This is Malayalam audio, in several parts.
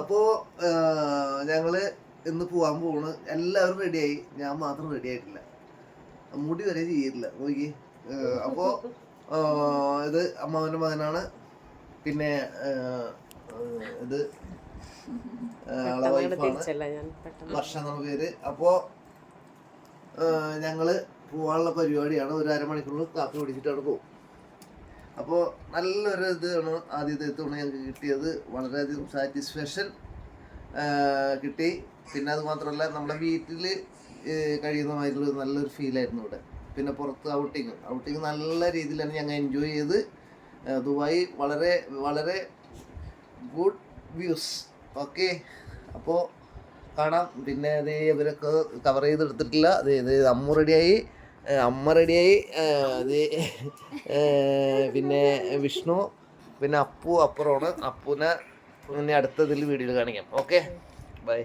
അപ്പോൾ ഞങ്ങൾ ഇന്ന് പോവാൻ പോണ്. എല്ലാവരും റെഡിയായി ഞാൻ മാത്രം റെഡി ആയിട്ടില്ല. മുടി വരെ ചെയ്തിട്ടില്ല. നോക്കി അപ്പോ ഇത് അമ്മാവന്റെ മകനാണ്. പിന്നെ ഇത് വർഷ എന്നാണ് പേര്. അപ്പോ ഞങ്ങൾ പോവാനുള്ള പരിപാടിയാണ്. ഒരു അരമണിക്കൂറിൽ കാപ്പി പിടിച്ചിട്ടാണ് പോകും. അപ്പോൾ നല്ലൊരു ഇതാണ് ആദ്യത്തെ തുണി ഞങ്ങൾക്ക് കിട്ടിയത്. വളരെയധികം സാറ്റിസ്ഫാക്ഷൻ കിട്ടി. പിന്നെ അത് മാത്രമല്ല നമ്മുടെ വീട്ടിൽ കഴിയുന്ന മാതിരിയുള്ള നല്ലൊരു ഫീലായിരുന്നു ഇവിടെ. പിന്നെ പുറത്ത് ഔട്ടിങ് ഔട്ടിങ് നല്ല രീതിയിലാണ് ഞങ്ങൾ എൻജോയ് ചെയ്ത്. ദുബായി വളരെ വളരെ ഗുഡ് വ്യൂസ് ഓക്കെ അപ്പോൾ കാണാം. പിന്നെ അത് ഇവരൊക്കെ കവർ ചെയ്തെടുത്തിട്ടില്ല. അത് ഇത് അമ്മ റെഡിയായി അമ്മ റെഡിയായി. അത് പിന്നെ വിഷ്ണു പിന്നെ അപ്പു അപ്പുറമാണ്. അപ്പുനെ പിന്നെ അടുത്തതിൽ വീഡിയോയിൽ കാണിക്കാം. Okay? Bye.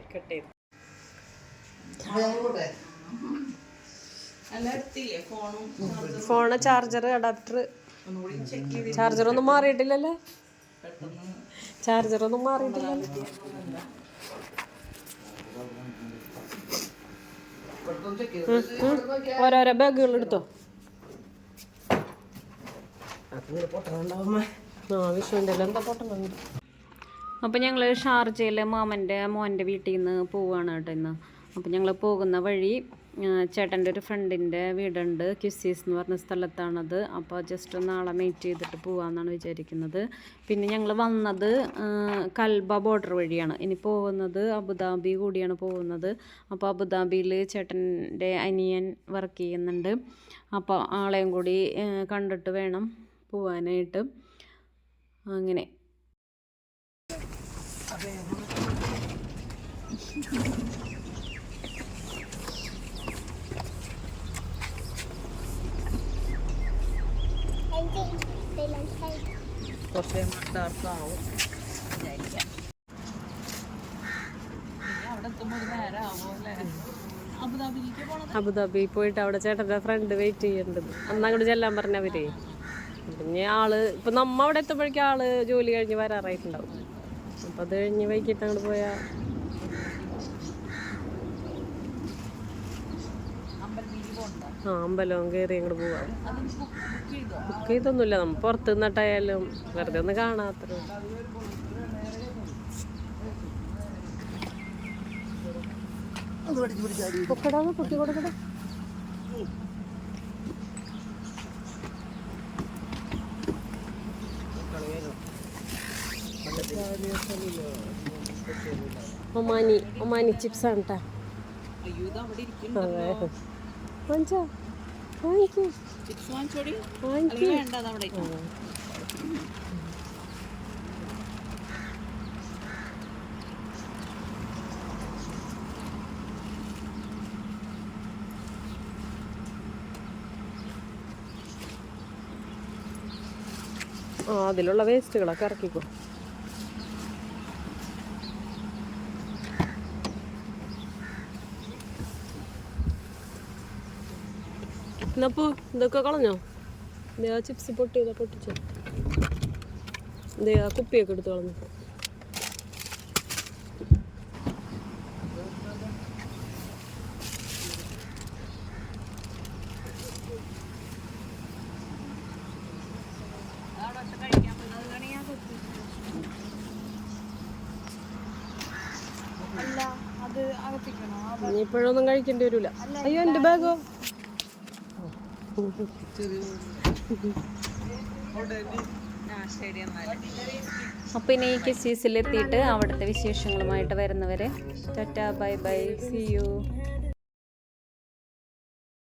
Phone charger adapter. Charger ഒന്നും മാറിയിട്ടില്ലല്ലേ. ചാർജർ ഒന്നും മാറിയിട്ടില്ലല്ലോ. ഓരോരോ ബാഗുകൾ എടുത്തോ? അപ്പോൾ ഞങ്ങൾ ഷാർജയിലെ മാമന്റെ മോന്റെ വീട്ടിൽ നിന്ന് പോവുകയാണ് കേട്ടോ ഇന്ന്. അപ്പം ഞങ്ങൾ പോകുന്ന വഴി ചേട്ടന്റെ ഒരു ഫ്രണ്ടിന്റെ വീടുണ്ട് ക്യുസീസ് എന്ന് പറഞ്ഞ സ്ഥലത്താണത്. അപ്പോൾ ജസ്റ്റ് നാളെ മീറ്റ് ചെയ്തിട്ട് പോകാമെന്നാണ് വിചാരിക്കുന്നത്. പിന്നെ ഞങ്ങൾ വന്നത് കൽബ ബോർഡർ വഴിയാണ്. ഇനി പോകുന്നത് അബുദാബി കൂടിയാണ് പോകുന്നത്. അപ്പോൾ അബുദാബിയിൽ ചേട്ടന്റെ അനിയൻ വർക്ക് ചെയ്യുന്നുണ്ട്. അപ്പോൾ ആളെയും കൂടി കണ്ടിട്ട് വേണം പോവാനായിട്ട്. അങ്ങനെ കുറച്ച് ഡാർക്ക് ആവും വിചാരിക്കാം ഇനി അവിടെ എത്തുമ്പോൾ ഒരു നേരം ആവും അല്ലേ അബുദാബിയിലേക്ക് വിചാരിക്കാം അബുദാബി പോയിട്ട് അവിടെ ചേട്ടന്റെ ഫ്രണ്ട് വെയിറ്റ് ചെയ്യേണ്ടത്. അന്ന് അങ്ങോട്ട് ചെല്ലാൻ പറഞ്ഞവരേ പിന്നെ ആൾ ഇപ്പൊ നമ്മ അവിടെ എത്തുമ്പോഴേക്കും ആൾ ജോലി കഴിഞ്ഞ് വരാറായിട്ടുണ്ടാവും. അപ്പൊ അത് കഴിഞ്ഞ് വൈകിട്ട് അങ്ങോട്ട് പോയാ ആ അമ്പലവും കയറി അങ്ങോട്ട് പോവാം. ബുക്ക് ബുക്ക് ചെയ്തോ ബുക്ക് ചെയ്തൊന്നുമില്ല. നമ്മ പുറത്ത് നിന്നിട്ടായാലും വെറുതെ ഒന്ന് കാണാത്ര പൊക്കടാന്ന് പൊക്കി കൊടുക്കടാ. ഒമാനി ഒമാനി ചിപ്സ് ആണ് കേട്ടാ അതെ. വാങ്ങിച്ചോ വാങ്ങിക്കോ. വാങ്ങിക്കോ. ആ അതിലുള്ള വേസ്റ്റുകളൊക്കെ ഇറക്കിക്കോ. എന്നപ്പോ ഇതൊക്കെ കളഞ്ഞോ? ആ ചിപ്സ് പൊട്ടിയതാ പൊട്ടിച്ചോ. ആ കുപ്പിയൊക്കെ എടുത്ത് കളഞ്ഞു. ഇനി ഇപ്പോഴൊന്നും കഴിക്കേണ്ടി വരൂല. അയ്യോ എന്റെ ബാഗോ അപ്പോൾ ഇനി കിസീസിലെത്തിയിട്ട് അവിടുത്തെ വിശേഷങ്ങളുമായിട്ട് വരുന്നവരെ. Tata bye bye. See you